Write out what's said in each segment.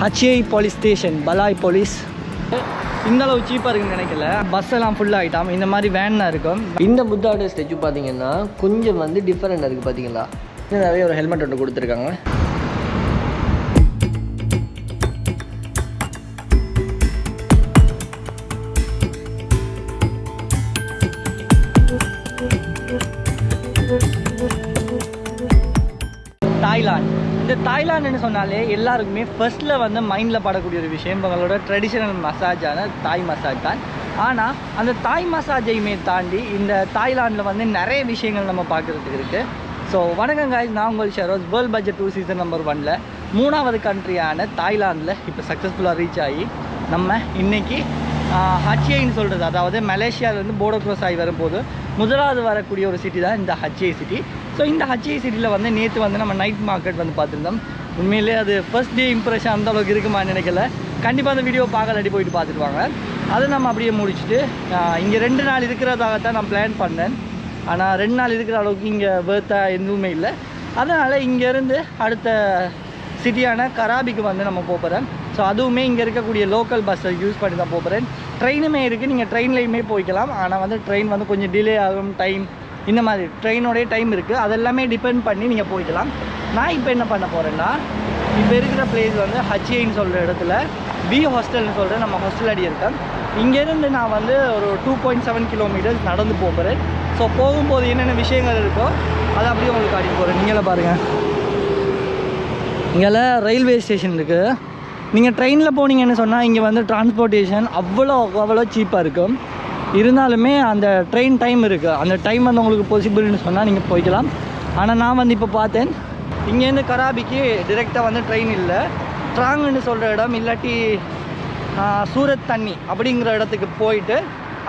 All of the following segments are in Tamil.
ஹச்ஏ போலீஸ் ஸ்டேஷன் பலாய் போலீஸ் இந்த அளவு சீப்பாக இருக்குன்னு நினைக்கல. பஸ் எல்லாம் ஃபுல் ஆகிட்டாம் இந்த மாதிரி வேன் இருக்கும். இந்த புத்தாவோட ஸ்டெச்சு பார்த்தீங்கன்னா கொஞ்சம் வந்து டிஃப்ரெண்ட் இருக்குது பார்த்தீங்களா இன்னும் நிறைய ஒரு ஹெல்மெட் ஒன்று கொடுத்துருக்காங்க. தாய்லாந்து. இந்த தாய்லாந்துன்னு சொன்னாலே எல்லாருக்குமே ஃபர்ஸ்ட்டில் வந்து மைண்டில் படக்கூடிய ஒரு விஷயம். இவங்களோட ட்ரெடிஷ்னல் மசாஜான தாய் மசாஜ் தான். ஆனால் அந்த தாய் மசாஜையுமே தாண்டி இந்த தாய்லாண்டில் வந்து நிறைய விஷயங்கள் நம்ம பார்க்குறதுக்கு இருக்குது ஸோ வணக்கம் காய்ஸ் நான் உங்கள் ஷரோஸ். World budget two season number ஒனில் மூணாவது கண்ட்ரியான தாய்லாந்தில் இப்போ சக்ஸஸ்ஃபுல்லாக ரீச் ஆகி நம்ம இன்றைக்கி ஹச்சிஐன்னு சொல்கிறது அதாவது மலேசியாவிலேருந்து போர்டர் க்ராஸ் ஆகி வரும்போது முதலாவது வரக்கூடிய ஒரு சிட்டி தான் இந்த ஹச்ஏ சிட்டி ஸோ இந்த ஹச்ஏ சிட்டியில் வந்து நேற்று வந்து நம்ம நைட் மார்க்கெட் வந்து பார்த்துருந்தோம். உண்மையிலே அது ஃபர்ஸ்ட் டே இம்ப்ரெஷன் அந்த அளவுக்கு இருக்குமான்னு நினைக்கல கண்டிப்பாக அந்த வீடியோ பார்க்கலாடி போயிட்டு பார்த்துட்டு வாங்க. அதை நம்ம அப்படியே முடிச்சுட்டு இங்கே ரெண்டு நாள் இருக்கிறதாகத்தான் நான் பிளான் பண்ணேன். ஆனால் ரெண்டு நாள் இருக்கிற அளவுக்கு இங்கே வேர்த்தாக எதுவுமே இல்லை. அதனால் இங்கேருந்து அடுத்த சிட்டியான கராபிக்கு வந்து நம்ம போகிறேன் ஸோ அதுவுமே இங்கே இருக்கக்கூடிய லோக்கல் பஸ்ஸை யூஸ் பண்ணி தான் போகிறேன் ட்ரெயினுமே இருக்குது நீங்கள் ட்ரெயின்லேயுமே போய்க்கலாம். ஆனால் வந்து ட்ரெயின் வந்து கொஞ்சம் டிலே ஆகும் டைம் இந்த மாதிரி ட்ரெயினோடைய டைம் இருக்குது அதெல்லாமே டிபெண்ட் பண்ணி நீங்கள் போய்க்கலாம். நான் இப்போ என்ன பண்ண போகிறேன்னா இப்போ இருக்கிற பிளேஸ் வந்து ஹச்ஏன்னு சொல்கிற இடத்துல பி ஹாஸ்டல்னு சொல்கிற நம்ம ஹாஸ்டல் அடி இருக்கேன். இங்கேருந்து நான் வந்து ஒரு டூ பாயிண்ட் செவன் கிலோமீட்டர்ஸ் நடந்து போகிறேன் ஸோ போகும்போது என்னென்ன விஷயங்கள் இருக்கோ அதை அப்படியே உங்களுக்கு காட்டி போகிறேன் நீங்களே பாருங்கள் இங்கெல்லாம் ரயில்வே ஸ்டேஷன் இருக்குது நீங்கள் ட்ரெயினில் போனீங்கன்னு சொன்னால் இங்கே வந்து டிரான்ஸ்போர்ட்டேஷன் அவ்வளோ அவ்வளோ சீப்பாக இருக்கும் இருந்தாலுமே அந்த ட்ரெயின் டைம் இருக்குது அந்த டைம் வந்து உங்களுக்கு பாசிபிள்னு சொன்னால் நீங்கள் போய்க்கலாம். ஆனால் நான் வந்து இப்போ பார்த்தேன் இங்கேருந்து கராபிக்கு டிரெக்டாக வந்து ட்ரெயின் இல்லை. ட்ராங்குன்னு சொல்கிற இடம் இல்லாட்டி சூரத் தண்ணி அப்படிங்கிற இடத்துக்கு போயிட்டு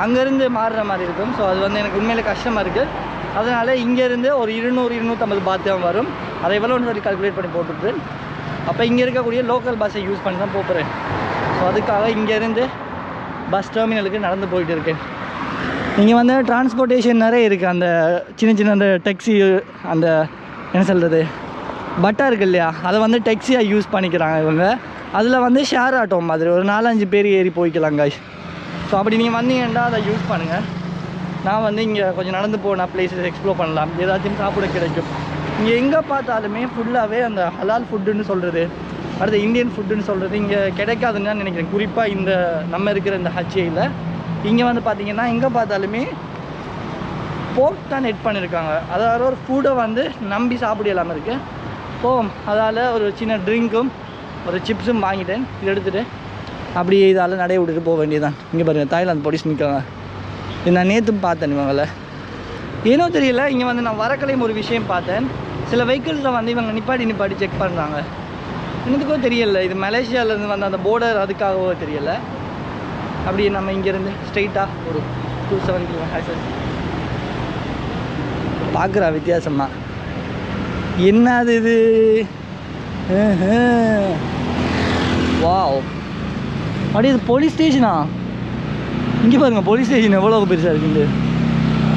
அங்கேருந்து மாறுற மாதிரி இருக்கும். ஸோ அது வந்து எனக்கு உண்மையில் கஷ்டமாக இருக்குது அதனால் இங்கேருந்து ஒரு இருநூறு இருநூற்றம்பது பாத்தியம் வரும். அதை எவ்வளோன்னு சொல்லி கால்குலேட் பண்ணி போட்டுட்டு அப்போ இங்கே இருக்கக்கூடிய லோக்கல் பஸ்ஸை யூஸ் பண்ணி தான் போகிறேன் ஸோ அதுக்காக இங்கேருந்து பஸ் டெர்மினலுக்கு நடந்து போயிட்டு இருக்கேன். இங்கே வந்து டிரான்ஸ்போர்ட்டேஷன் நிறைய இருக்குது அந்த சின்ன சின்ன அந்த டெக்ஸி அந்த என்ன சொல்கிறது பட்டா இருக்கு இல்லையா? அதை வந்து டெக்ஸியாக யூஸ் பண்ணிக்கிறாங்க இவங்க. அதில் வந்து ஷேர் ஆட்டோ மாதிரி. ஒரு நாலஞ்சு பேர் ஏறி போய்க்கலாம் காய் ஸோ அப்படி நீங்கள் வந்தீங்கன்னா அதை யூஸ் பண்ணுங்கள் நான் வந்து இங்கே கொஞ்சம் நடந்து போனால் பிளேசஸ் எக்ஸ்ப்ளோர் பண்ணலாம். ஏதாச்சும் சாப்பிட கிடைக்கும். இங்கே எங்கே பார்த்தாலுமே ஃபுல்லாகவே அந்த ஹலால் ஃபுட்டுன்னு சொல்கிறது அடுத்து இந்தியன் ஃபுட்டுன்னு சொல்கிறது இங்கே கிடைக்காதுன்னு நினைக்கிறேன். குறிப்பாக இந்த நம்ம இருக்கிற இந்த ஹச்சியில் இங்கே வந்து பார்த்தீங்கன்னா எங்கே பார்த்தாலுமே போக் தான் நெட் பண்ணியிருக்காங்க அதாவது ஒரு ஃபுட்டை வந்து நம்பி சாப்பிட இல்லாமல் இருக்குது போவோம் அதால் ஒரு சின்ன ட்ரிங்க்கும் ஒரு சிப்ஸும் வாங்கிட்டேன். இது எடுத்துகிட்டு அப்படியே இதால் நடைய விட்டுட்டு போக வேண்டியதுதான். இங்கே பாருங்கள் தாய்லாந்து போலீஸ் நிற்காங்க இது நான் நேற்றும் பார்த்தேன் இவங்களை. ஏனோ தெரியல இங்கே வந்து நான் வரக்கலையும் ஒரு விஷயம் பார்த்தேன். சில வெஹிக்கிள்ஸில் வந்து இவங்க நிப்பாடி நிப்பாட்டி செக் பண்ணுறாங்க என்னதுக்கோ தெரியல. இது மலேசியாவிலேருந்து வந்த அந்த போர்டர் அதுக்காகவோ தெரியல. அப்படியே நம்ம இங்கேருந்து ஸ்ட்ரெயிட்டாக ஒரு டூ செவன் கிலோமீட்டர் பார்க்குறா வித்தியாசமா. என்னது இது? வாவ். அப்படியே இது போலீஸ் ஸ்டேஷனா இங்கே பாருங்கள் போலீஸ் ஸ்டேஷன் எவ்வளோ பெருசாக இருக்குது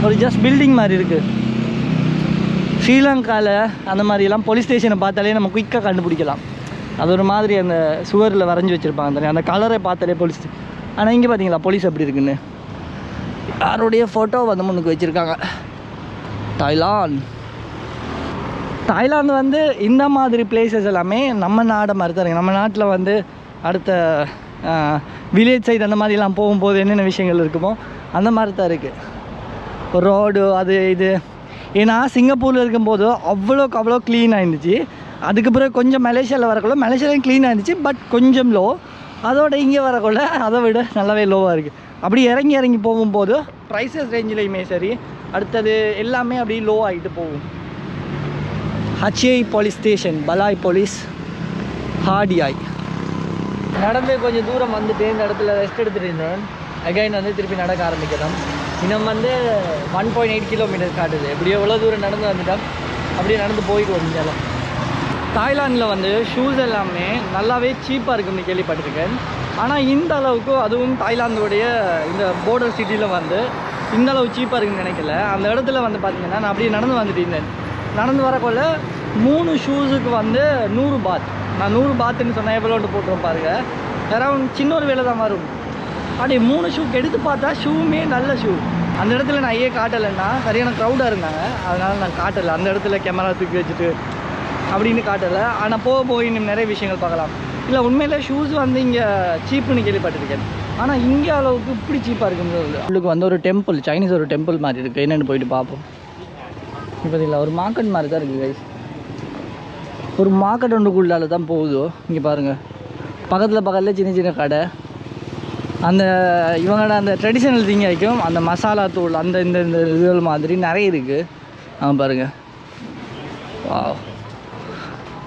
ஒரு ஜஸ்ட் பில்டிங் மாதிரி இருக்குது ஸ்ரீலங்காவில் அந்த மாதிரிலாம் போலீஸ் ஸ்டேஷனை பார்த்தாலே நம்ம குயிக்காக கண்டுபிடிக்கலாம். அது ஒரு மாதிரி அந்த சுவரில் வரைஞ்சி வச்சுருப்பாங்க தானே அந்த கலரை பார்த்தாலே போலீஸ் ஆனால் இங்கே பார்த்தீங்களா போலீஸ் எப்படி இருக்குன்னு? யாருடைய ஃபோட்டோ வந்து முன்னுக்கு வச்சுருக்காங்க? தாய்லாந்து. தாய்லாந்து வந்து இந்த மாதிரி பிளேசஸ் எல்லாமே நம்ம நாடை மாதிரி தான் நம்ம நாட்டில் வந்து அடுத்த வில்லேஜ் சைடு அந்த மாதிரிலாம் போகும்போது என்னென்ன விஷயங்கள் இருக்குமோ அந்த மாதிரி தான் இருக்குது ரோடு அது இது. ஏன்னா சிங்கப்பூரில் இருக்கும்போது அவ்வளோக்கு அவ்வளோ க்ளீனாக இருந்துச்சு அதுக்கு பிறகு கொஞ்சம் மலேசியாவில் வரக்குள்ள மலேசியாலையும் க்ளீனாக இருந்துச்சு பட் கொஞ்சம் லோ அதோட இங்கே வரக்குள்ள அதை விட நல்லாவே லோவாக இருக்குது அப்படி இறங்கி இறங்கி போகும்போது ப்ரைஸஸ் ரேஞ்சிலையுமே சரி அடுத்தது எல்லாமே அப்படியே லோ ஆகிட்டு போகும். ஹச்ஐ போலீஸ் ஸ்டேஷன் பலாய் போலீஸ் ஹாடியாய் நடந்து கொஞ்சம் தூரம் வந்துட்டு இந்த இடத்துல ரெஸ்ட் எடுத்துகிட்டு இருந்தேன். அகைன் வந்து திருப்பி நடக்க ஆரம்பிக்கிறோம் இன்னும் வந்து ஒன் பாயிண்ட் எயிட் கிலோமீட்டர் காட்டுது. எப்படியோ எவ்வளோ தூரம் நடந்து வந்துட்டோம். அப்படியே நடந்து போயிட்டு வந்துட்டாலும் தாய்லாந்தில் வந்து ஷூஸ் எல்லாமே நல்லாவே சீப்பாக இருக்குன்னு கேள்விப்பட்டிருக்கேன். ஆனால் இந்த அளவுக்கு அதுவும் தாய்லாந்துடைய இந்த போர்டர் சிட்டியில் வந்து இந்த அளவு சீப்பாக இருக்குன்னு நினைக்கல. அந்த இடத்துல வந்து பார்த்தீங்கன்னா நான் அப்படியே நடந்து வந்துட்டு இருந்தேன். நடந்து வரக்குள்ள மூணு ஷூஸுக்கு வந்து நூறு பாத் நான் நூறு பாத்துன்னு சொன்னேன் எவ்வளோன்னு போட்டுருவோம் பாருங்கள் அரௌண்ட் சின்ன ஒரு வேலை தான் வரும். அப்படி மூணு ஷூக்கு எடுத்து பார்த்தா ஷூவுமே நல்ல ஷூ அந்த இடத்துல நான் ஏன் காட்டலைன்னா சரியான க்ரௌடாக இருந்தாங்க. அதனால் நான் காட்டலை. அந்த இடத்துல கேமரா தூக்கி வச்சுட்டு அப்படின்னு காட்டலை. ஆனால் போக போய் இன்னும் நிறைய விஷயங்கள் பார்க்கலாம். இல்லை உண்மையில் ஷூஸ் வந்து இங்கே சீப்புன்னு கேள்விப்பட்டிருக்கேன். ஆனால் இங்கே அளவுக்கு இப்படி சீப்பாக இருக்கும்போது உங்களுக்கு வந்து ஒரு டெம்பிள் சைனீஸ் ஒரு டெம்பிள் மாதிரி இருக்குது என்னென்னு போயிட்டு பார்ப்போம். இப்போ இல்லை ஒரு மார்க்கெட் மாதிரி தான் இருக்குது கைஸ் ஒரு மார்க்கெட் ஒன்றுக்குள்ளால தான் போகுதோ? இங்கே பாருங்கள் பக்கத்தில் பக்கத்தில் சின்ன சின்ன கடை. அந்த இவங்களோட அந்த ட்ரெடிஷ்னல் திங் வைக்கும் அந்த மசாலா தூள் அந்த இந்த இந்த இதுகள் மாதிரி நிறைய இருக்குது ஆ பாருங்கள் வா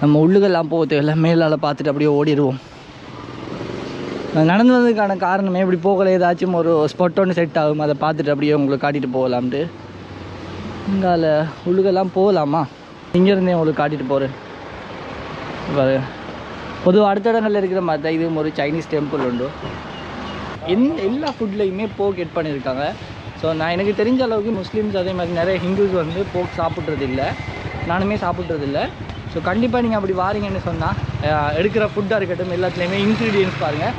நம்ம உள்ளுக்கெல்லாம் போக தேவையில்ல. மேலால் பார்த்துட்டு அப்படியே ஓடிடுவோம். நடந்து வந்ததுக்கான காரணமே இப்படி போகல. ஏதாச்சும் ஒரு ஸ்பாட் ஒன்று செட் ஆகும். அதை பார்த்துட்டு அப்படியே உங்களுக்கு காட்டிகிட்டு போகலாம்ட்டு. இங்கால உள்ளுக்கெல்லாம் போகலாமா? இங்கேருந்தே உங்களுக்கு காட்டிகிட்டு போகிறேன் பாரு பொதுவாக அடுத்த இடங்களில் இருக்கிற மாதிரி தான் இதுவும் ஒரு சைனீஸ் டெம்பிள் உண்டு. என் எல்லா ஃபுட்லேயுமே போக் எட் பண்ணியிருக்காங்க. ஸோ நான் எனக்கு தெரிஞ்ச அளவுக்கு முஸ்லீம்ஸ் அதே மாதிரி நிறைய ஹிந்துஸ் வந்து போக் சாப்பிட்றது இல்லை நானுமே சாப்பிட்றதில்ல. ஸோ கண்டிப்பாக நீங்கள் அப்படி வாரீங்கன்னு சொன்னால் எடுக்கிற ஃபுட்டாக இருக்கட்டும் எல்லாத்துலேயுமே இன்க்ரீடியன்ஸ் பாருங்கள்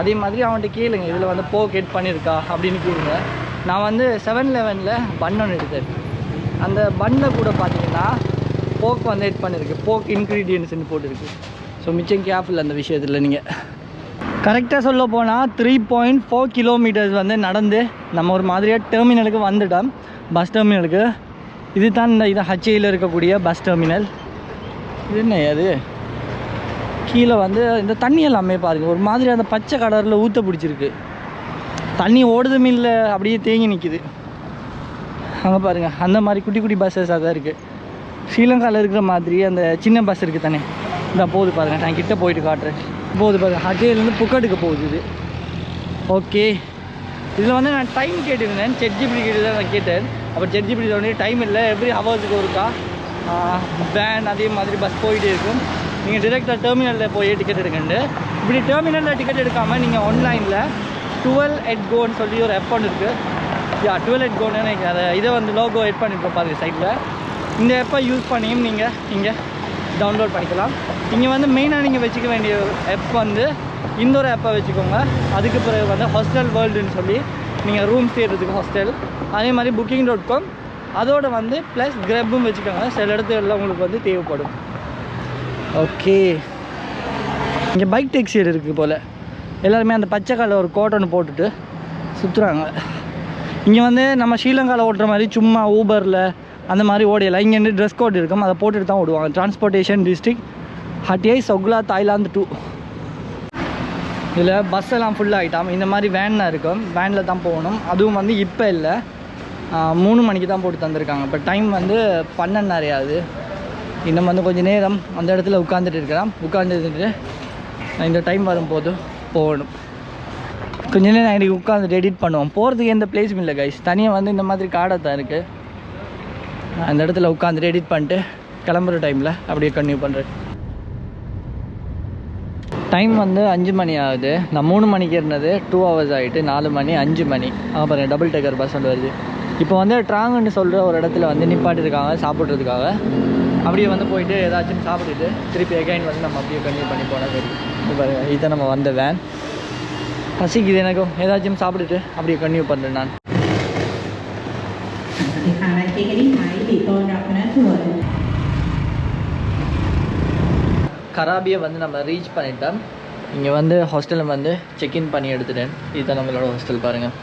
அதே மாதிரி அவன்கிட்ட கேளுங்க இதில் வந்து போக் எட் பண்ணியிருக்கா அப்படின்னு கேளுங்க. நான் வந்து செவன் லெவனில் பன் ஒன்று எடுத்தேன். அந்த பன்னில் கூட பார்த்தீங்கன்னா போக் வந்து எட் பண்ணியிருக்கு போக் இன்க்ரீடியன்ஸ்னு போட்டிருக்கு. ஸோ மிச்சம் கேப்பில் அந்த விஷயத்தில் நீங்கள் கரெக்டாக சொல்ல போனால் த்ரீ பாயிண்ட் ஃபோர் கிலோமீட்டர்ஸ் வந்து நடந்து நம்ம ஒரு மாதிரியாக டெர்மினலுக்கு வந்துட்டோம். பஸ் டெர்மினலுக்கு இது தான் இந்த இது ஹச்ஏயில் இருக்கக்கூடிய பஸ் டெர்மினல் இது என்ன அது கீழே வந்து இந்த தண்ணி எல்லாமே பாருங்கள் ஒரு மாதிரி அந்த பச்சை கலரில் ஊற்ற பிடிச்சிருக்கு. தண்ணி ஓடுதும் இல்லை அப்படியே தேங்கி நிற்கிது அங்கே பாருங்கள் அந்த மாதிரி குட்டி குட்டி பஸ்ஸஸாக தான் இருக்குது ஸ்ரீலங்காவில் இருக்கிற மாதிரி அந்த சின்ன பஸ் இருக்குது தானே? இந்த போகுது பாருங்கள் நான் கிட்டே போயிட்டு காட்டுறேன். போகுது பாருங்க ஹஜேலேருந்து புக்கெட்டுக்கு போகுது இது. ஓகே இதில் வந்து நான் டைம் கேட்டிருந்தேன். செட்ஜிபிடி கிட்ட தான் நான் கேட்டேன். அப்போ செட்ஜிபிடி வந்து டைம் இல்லை. எவ்ரி ஹவர்ஸுக்கு ஒருக்கா வேன் அதே மாதிரி பஸ் போயிட்டே இருக்கும். நீங்கள் டிரெக்டாக டெர்மினலில் போய் டிக்கெட் எடுக்கண்டு. இப்படி டெர்மினலில் டிக்கெட் எடுக்காமல் நீங்கள் ஆன்லைனில் டுவெல் எட் கோன்னு சொல்லி ஒரு ஆப் ஒன்று இருக்குது யா டுவெல் எட் கோன்னு அதை இதை வந்து லோகோ எட் பண்ணியிருப்போம் பாருங்க சைட்டில் இந்த ஆப்பை யூஸ் பண்ணியும் நீங்கள் இங்கே டவுன்லோட் பண்ணிக்கலாம். இங்கே வந்து மெயினாக நீங்கள் வச்சுக்க வேண்டிய ஆப் வந்து இந்த ஒரு ஆப்பை வச்சுக்கோங்க. அதுக்கு பிறகு வந்து ஹாஸ்டல் வேர்ல்டுன்னு சொல்லி நீங்கள் ரூம் தேடுறதுக்கு ஹாஸ்டல் அதே மாதிரி புக்கிங் டாட் காம் அதோட வந்து ப்ளஸ் கிரப்பும் வச்சுக்கோங்க. சில இடத்துல உங்களுக்கு வந்து தேவைப்படும். ஓகே இங்கே பைக் டேக்ஸி இருக்குது போல். எல்லாருமே அந்த பச்சை கலர் ஒரு கோட் ஒன்று போட்டுட்டு சுற்றுறாங்க இங்கே வந்து நம்ம ஸ்ரீலங்காவில் ஓட்டுற மாதிரி சும்மா ஊபரில் அந்த மாதிரி ஓடையில. இங்கேருந்து ட்ரெஸ் கோட் இருக்கும். அதை போட்டுட்டு தான் ஓடுவாங்க. டிரான்ஸ்போர்ட்டேஷன் டிஸ்ட்ரிக் ஹட்டியை சொக்லா தாய்லாந்து டூ இதில் பஸ் எல்லாம் ஃபுல் ஆகிட்டாம் இந்த மாதிரி வேன் இருக்கும். வேனில் தான் போகணும். அதுவும் வந்து இப்போ இல்லை. மூணு மணிக்கு தான் போட்டு தந்திருக்காங்க. இப்போ டைம் வந்து பன்னெண்டு ஆகுது இன்னும் வந்து கொஞ்சம் நேரம் அந்த இடத்துல உட்காந்துட்டு இருக்கிறான் உட்காந்துட்டு இந்த டைம் வரும்போது போகணும். கொஞ்ச நேரம் எனக்கு உட்காந்துட்டு எடிட் பண்ணுவோம். போகிறதுக்கு எந்த பிளேஸும் இல்லை கைஸ் தனியாக வந்து இந்த மாதிரி காடை தான் இருக்குது அந்த இடத்துல உட்காந்துட்டு எடிட் பண்ணிட்டு கிளம்புற டைமில் அப்படியே கன்டினியூ பண்ணுறேன் டைம் வந்து அஞ்சு மணி ஆகுது. நான் மூணு மணிக்கு இருந்தது டூ ஹவர்ஸ் ஆகிட்டு நாலு மணி அஞ்சு மணி. அப்புறம் டபுள் டேக்கர் பஸ் ஒன்று வருது. இப்போ வந்து ட்ராங்குன்னு சொல்கிற ஒரு இடத்துல வந்து நிப்பாட்டிருக்காங்க சாப்பிட்றதுக்காக அப்படியே வந்து போயிட்டு ஏதாச்சும் சாப்பிட்டுட்டு திருப்பி எகைன் வந்து நம்ம அப்படியே கன்டினியூ பண்ணி போனால் சரி. இது இதை நம்ம வந்த வேன் பசிக்குது எனக்கும். ஏதாச்சும் சாப்பிட்டுட்டு அப்படியே கன்டினியூ பண்ணுறேன் நான். สินค้าและเค้กที่ขายปีโตดับนะส่วน கராபியை வந்து நம்ம ரீச் பண்ணிட்டோம் இங்கே வந்து ஹாஸ்டலில் வந்து செக்இன் பண்ணி எடுத்துட்டேன் இதுதான் நம்மளோட ஹாஸ்டல் பாருங்கள்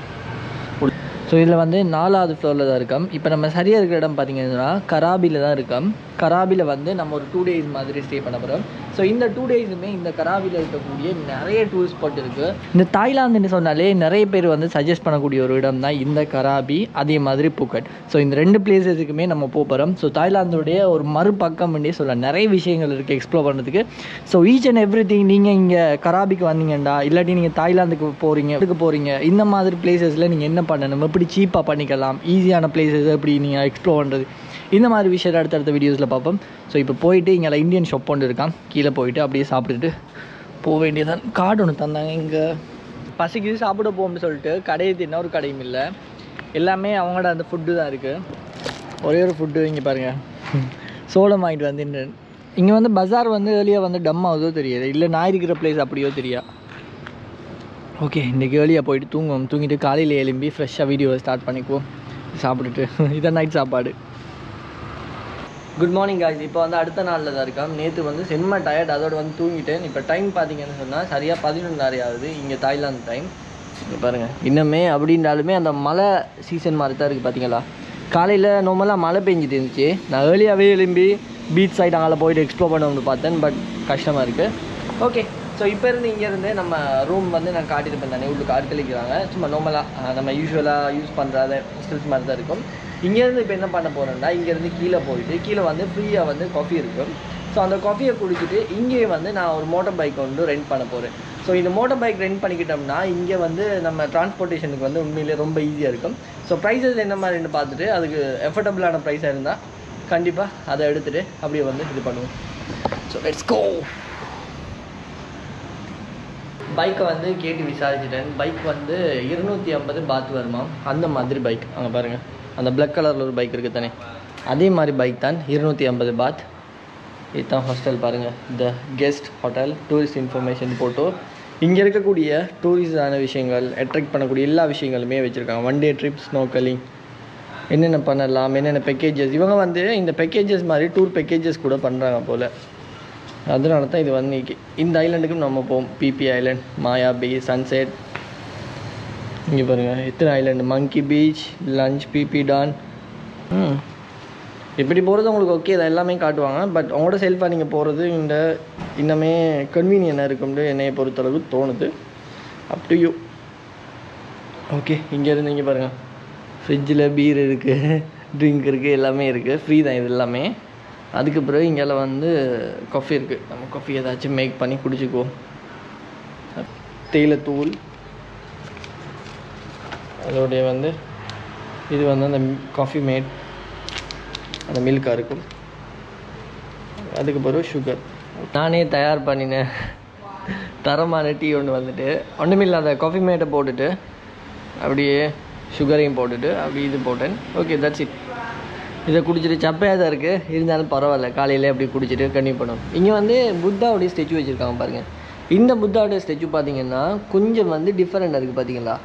ஸோ இதில் வந்து நாலாவது ஃப்ளோரில் தான் இருக்கோம் இப்போ நம்ம சரியாக இருக்கிற இடம் பார்த்தீங்கன்னா கராபியில் தான் இருக்கோம் கராபியில் வந்து நம்ம ஒரு டூ டேஸ் மாதிரி ஸ்டே பண்ண போகிறோம் ஸோ இந்த டூ டேஸுமே இந்த கராபியில் இருக்கக்கூடிய நிறைய டூரிஸ்ட் ஸ்பாட் இருக்குது இந்த தாய்லாந்துன்னு சொன்னாலே நிறைய பேர் வந்து சஜஸ்ட் பண்ணக்கூடிய ஒரு இடம் தான் இந்த கராபி அதே மாதிரி புக்கட் ஸோ இந்த ரெண்டு பிளேஸஸுக்குமே நம்ம போகிறோம் ஸோ தாய்லாந்துடைய ஒரு மறுபக்கம் சொல்ல நிறைய விஷயங்கள் இருக்குது எக்ஸ்ப்ளோர் பண்ணுறதுக்கு so each and every thing நீங்கள் இங்கே கராபிக்கு வந்தீங்கண்டா? இல்லாட்டி நீங்கள் தாய்லாந்துக்கு போகிறீங்க இதுக்கு போகிறீங்க இந்த மாதிரி பிளேசஸில் நீங்கள் என்ன பண்ணணும்? எப்படி சீப்பாக பண்ணிக்கலாம்? ஈஸியான பிளேசஸ் எப்படி நீங்கள் எக்ஸ்ப்ளோர் பண்ணுறது இந்த மாதிரி விஷயத்தை அடுத்தடுத்த வீடியோஸில் பார்ப்போம். ஸோ இப்போ போயிட்டு இங்கே இந்தியன் ஷாப் ஒன்று இருக்கான் கீழே போயிட்டு அப்படியே சாப்பிட்டுட்டு போக வேண்டியதான் கார்டு ஒன்று தந்தாங்க. இங்கே பசிக்கு சாப்பிட போகும்னு சொல்லிட்டு கடையை தின்ன ஒரு கடையும் இல்லை. எல்லாமே அவங்களோட அந்த ஃபுட்டு தான் இருக்குது ஒரே ஒரு ஃபுட்டு இங்கே பாருங்கள் சோளம் வாங்கிட்டு வந்து இங்கே வந்து பஜார் வந்து ஏர்லியாக வந்து டம் ஆகுதோ தெரியாது. இல்லை நான் இருக்கிற பிளேஸ் அப்படியோ தெரியா? ஓகே இன்றைக்கி ஏர்லியாக போயிட்டு தூங்குவோம். தூங்கிட்டு காலையில் எழும்பி ஃப்ரெஷ்ஷாக வீடியோவை ஸ்டார்ட் பண்ணிக்குவோம். சாப்பிட்டுட்டு. இதான் நைட் சாப்பாடு. குட் மார்னிங் காய்ஸ் இப்போ வந்து அடுத்த நாளில் தான் இருக்கோம். நேற்று வந்து செம்ம டயர்ட் அதோட வந்து தூங்கிட்டேன். இப்போ டைம் பார்த்தீங்கன்னு சொன்னால் சரியாக பதினொன்றரை ஆகுது. இங்கே தாய்லாந்து டைம் இங்கே பாருங்கள் இன்னுமே அப்படின்றாலுமே அந்த மழை சீசன் மாதிரி தான் இருக்குது பார்த்தீங்களா காலையில் நார்மலாக மழை பெஞ்சிட்டு இருந்துச்சு. நான் ஏர்லியாகவே எழும்பி பீச் சைடு அங்கே போயிட்டு எக்ஸ்ப்ளோர் பண்ணணும்னு பார்த்தேன். பட் கஷ்டமாக இருக்குது ஓகே ஸோ இப்போ இருந்து இங்கேருந்து நம்ம ரூம் வந்து நான் காட்டியிருப்பேன் தானே. உள்ளுக்கு ஆட்களிக்கிறாங்க சும்மா நார்மலாக நம்ம யூஸ்வலாக யூஸ் பண்ணுற ஸ்டில்ஸ் மாதிரி தான் இருக்கும். இங்கேருந்து இப்போ என்ன பண்ண போகிறேன்டா இங்கேருந்து கீழே போயிட்டு கீழே வந்து ஃப்ரீயாக வந்து காஃபி இருக்கும். ஸோ அந்த காஃபியை குடிச்சிட்டு இங்கேயே வந்து நான் ஒரு மோட்டர் பைக் வந்து ரெண்ட் பண்ண போகிறேன் ஸோ இந்த மோட்டர் பைக் ரெண்ட் பண்ணிக்கிட்டோம்னா இங்கே வந்து நம்ம டிரான்ஸ்போர்ட்டேஷனுக்கு வந்து உண்மையிலேயே ரொம்ப ஈஸியாக இருக்கும். ஸோ ப்ரைஸஸ் என்ன மாதிரின்னு பார்த்துட்டு அதுக்கு எஃபர்டபுளான ப்ரைஸாக இருந்தால் கண்டிப்பாக அதை எடுத்துகிட்டு அப்படியே வந்து இது பண்ணுவோம். ஸோ லெட்ஸ் கோ பைக்கை வந்து கேட்டு விசாரிச்சிட்டேன். பைக் வந்து இருநூற்றி ஐம்பது பாத் வருமா அந்த மாதிரி பைக் அங்கே பாருங்கள் அந்த பிளாக் கலரில் ஒரு பைக் இருக்குது தானே? அதே மாதிரி பைக் தான் இருநூற்றி ஐம்பது பாத் இதுதான் ஹாஸ்டல் பாருங்கள் the guest hotel tourist information photo இங்கே இருக்கக்கூடிய டூரிஸ்டான விஷயங்கள் அட்ராக்ட் பண்ணக்கூடிய எல்லா விஷயங்களுமே வச்சுருக்காங்க. ஒன் டே ட்ரிப் ஸ்னோக்கலிங் என்னென்ன பண்ணலாம் என்னென்ன பேக்கேஜஸ் இவங்க வந்து இந்த பேக்கேஜஸ் மாதிரி டூர் பேக்கேஜஸ் கூட பண்ணுறாங்க போல். அதனால தான் இது வந்து இந்த ஐலாண்டுக்கும் நம்ம போவோம். Phi Phi island Maya beach sunset இங்கே பாருங்கள் எத்தனை island monkey beach lunch Phi Phi Don ம். இப்படி போகிறது உங்களுக்கு ஓகே இதை எல்லாமே காட்டுவாங்க. பட் அவங்களோட செல்ஃபாக நீங்கள் போகிறது இந்த இன்னமே கன்வீனியனாக இருக்கும்னு என்னையை பொறுத்தளவுக்கு தோணுது. அப் டு யூ ஓகே இங்கேருந்து இங்கே பாருங்கள் ஃப்ரிட்ஜில் பீர் இருக்குது ட்ரிங்க் இருக்குது எல்லாமே இருக்குது ஃப்ரீ தான் இது எல்லாமே. அதுக்கு பிறகு இங்கே வந்து காஃபி இருக்குது நம்ம காஃபி ஏதாச்சும் மேக் பண்ணி குடிச்சிக்கோ தேயிலை தூள். அதோடைய வந்து இது வந்து அந்த காஃபி மேட் அந்த மில்காக இருக்கும். அதுக்கு பிறகு சுகர் நானே தயார் பண்ணினேன் தரமான டீ ஒன்று வந்துட்டு ஒன்றுமில்ல அந்த காஃபி மேட்டை போட்டுட்டு அப்படியே சுகரையும் போட்டுட்டு அப்படி இது போட்டேன். ஓகே தட்ஸ் இட் இதை குடிச்சிட்டு சப்பையாக தான் இருக்குது இருந்தாலும் பரவாயில்ல காலையில் அப்படி குடிச்சிட்டு கண்டினியூ பண்ணுவோம் இங்கே வந்து புத்தாவுடைய ஸ்டெச்சு வச்சுருக்காங்க பாருங்கள் இந்த புத்தாவுடைய ஸ்டெச்சு பார்த்தீங்கன்னா கொஞ்சம் வந்து டிஃப்ரெண்ட்டாக இருக்குது பார்த்தீங்களா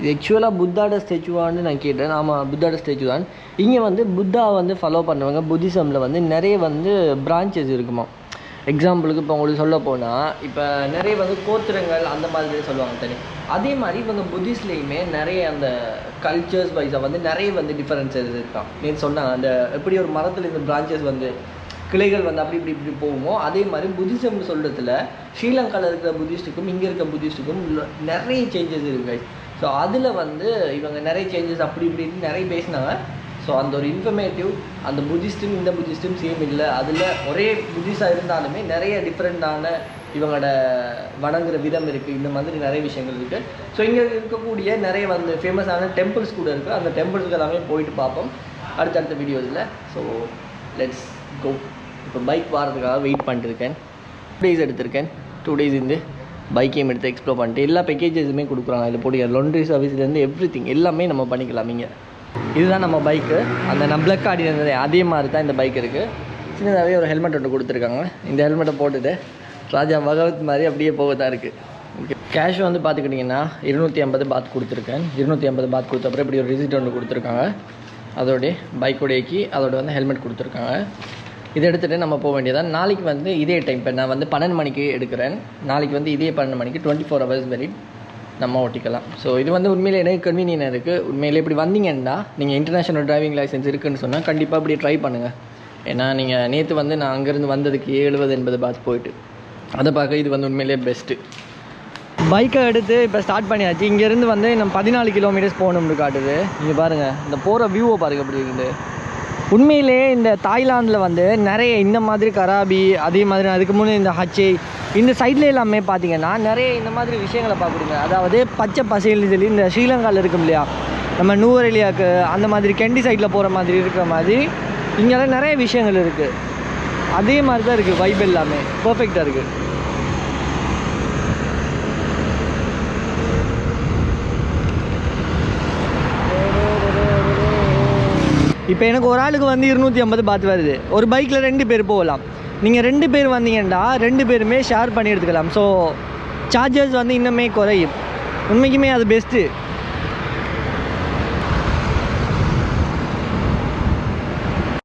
இது ஆக்சுவலாக புத்தாட ஸ்டேச்சுவான்னு நான் கேட்டேன். ஆமாம் புத்தாட ஸ்டேச்சு தான். இங்கே வந்து புத்தா வந்து ஃபாலோ பண்ணுவாங்க புத்திசமில் வந்து நிறைய வந்து பிரான்ச்சஸ் இருக்குமா? எக்ஸாம்பிளுக்கு இப்போ உங்களுக்கு சொல்ல போனால் இப்போ நிறைய வந்து கோத்திரங்கள் அந்த மாதிரி சொல்லுவாங்க தனி. அதே மாதிரி இவங்க புத்திஸ்ட்லேயுமே நிறைய அந்த கல்ச்சர்ஸ் வைஸாக வந்து நிறைய வந்து டிஃப்ரென்சஸ் இருக்கான். நீ சொன்னாங்க அந்த எப்படி ஒரு மரத்தில் இந்த பிரான்ச்சஸ் வந்து கிளைகள் வந்து அப்படி இப்படி இப்படி போகுமோ அதே மாதிரி புத்திசம் சொல்கிறதுல ஸ்ரீலங்காவில் இருக்கிற புத்திஸ்ட்டுக்கும் இங்கே இருக்கிற புத்திஸ்ட்டுக்கும் நிறைய சேஞ்சஸ் இருக்குது ஸோ அதில் வந்து இவங்க நிறைய சேஞ்சஸ் அப்படி இப்படின்னு நிறைய பேசினாங்க. ஸோ அந்த ஒரு இன்ஃபர்மேட்டிவ் அந்த புத்திஸ்டும் இந்த புத்திஸ்டும் சேம் இல்லை. அதில் ஒரே புத்திஸாக இருந்தாலுமே நிறைய டிஃப்ரெண்ட்டான இவங்களோட வணங்குற விதம் இருக்குது இந்த மாதிரி நிறைய விஷயங்கள் இருக்குது ஸோ இங்கே இருக்கக்கூடிய நிறைய வந்து ஃபேமஸான டெம்பிள்ஸ் கூட இருக்குது அந்த டெம்பிள்ஸ்க்கு எல்லாமே போயிட்டு பார்ப்போம். அடுத்தடுத்த வீடியோஸில் ஸோ லெட்ஸ் கோ இப்போ பைக் வாரதுக்காக வெயிட் பண்ணிட்டு டூ டேஸ் எடுத்திருக்கேன். டூ டேஸ் இருந்து பைக்கையும் எடுத்து எக்ஸ்ப்ளோர் பண்ணிட்டு எல்லா பேக்கேஜஸுமே கொடுக்குறாங்க. இதில் போட்டு லாண்ட்ரி சர்வீஸ்லேருந்து எவ்ரி திங் எல்லாமே நம்ம பண்ணிக்கலாம் இங்கே. இதுதான் நம்ம பைக்கு அந்த நம்மளுக்கு ஆடி இருந்தது அதே மாதிரி தான் இந்த பைக் இருக்குது சின்னதாகவே ஒரு ஹெல்மெட் ஒன்று கொடுத்துருக்காங்க. இந்த ஹெல்மெட்டை போட்டுட்டு ராஜா பகவத் மாதிரி அப்படியே போக தான் இருக்குது ஓகே கேஷ் வந்து பார்த்துக்கிட்டிங்கன்னா இருநூற்றி ஐம்பது பாத் கொடுத்துருக்கேன். இருநூற்றி ஐம்பது பாத் கொடுத்தப்பறம் இப்படி ஒரு ரிசிட் ஒன்று கொடுத்துருக்காங்க. அதோடைய பைக்கோடைய கீ அதோட வந்து ஹெல்மெட் கொடுத்துருக்காங்க. இதை எடுத்துகிட்டு நம்ம போக வேண்டியதான் நாளைக்கு வந்து இதே டைம் இப்போ நான் வந்து பன்னெண்டு மணிக்கு எடுக்கிறேன். நாளைக்கு வந்து இதே பன்னெண்டு மணிக்கு டுவெண்ட்டி ஃபோர் ஹவர்ஸ் வெரி நம்ம ஓட்டிக்கலாம். ஸோ இது வந்து உண்மையிலே எனக்கு கன்வீனியன் இருக்குது உண்மையிலே இப்படி வந்தீங்கன்னா நீங்கள் இன்டர்நேஷனல் டிரைவிங் லைசன்ஸ் இருக்குதுன்னு சொன்னால் கண்டிப்பாக அப்படி ட்ரை பண்ணுங்கள் ஏன்னா நீங்கள் நேற்று வந்து நான் அங்கேருந்து வந்ததுக்கு எழுபது எண்பது பாத் போயிட்டு. அதை பார்க்க இது வந்து உண்மையிலே பெஸ்ட்டு பைக்கை எடுத்து இப்போ ஸ்டார்ட் பண்ணியாச்சு. இங்கேருந்து வந்து நம்ம பதினாலு கிலோமீட்டர்ஸ் போகணும்னு காட்டுது. இங்கே பாருங்கள் இந்த போகிற வியூவை பாருங்கள் எப்படி இருக்குது. உண்மையிலே இந்த தாய்லாந்தில் வந்து நிறைய இந்த மாதிரி கராபி அதே மாதிரி அதுக்கு முன்னே இந்த ஹச்சே இந்த சைடில் எல்லாமே பார்த்தீங்கன்னா நிறைய இந்த மாதிரி விஷயங்களை பார்க்குறீங்க அதாவது பச்சை பசையில் சொல்லி இந்த ஸ்ரீலங்காவில் இருக்கும் இல்லையா? நம்ம நூவரெலியாவுக்கு அந்த மாதிரி கெண்டி சைடில் போகிற மாதிரி இருக்கிற மாதிரி இங்கெல்லாம் நிறைய விஷயங்கள் இருக்குது அதே மாதிரி தான் இருக்குது வைப் எல்லாமே பர்ஃபெக்டாக இருக்குது இப்போ எனக்கு ஒரு ஆளுக்கு வந்து இருநூற்றி ஐம்பது பாத் வருது. ஒரு பைக்கில் ரெண்டு பேர் போகலாம். நீங்கள் ரெண்டு பேர் வந்தீங்கன்னா ரெண்டு பேருமே ஷேர் பண்ணி எடுத்துக்கலாம். ஸோ சார்ஜஸ் வந்து இன்னுமே குறையும். உண்மைக்குமே அது பெஸ்ட்டு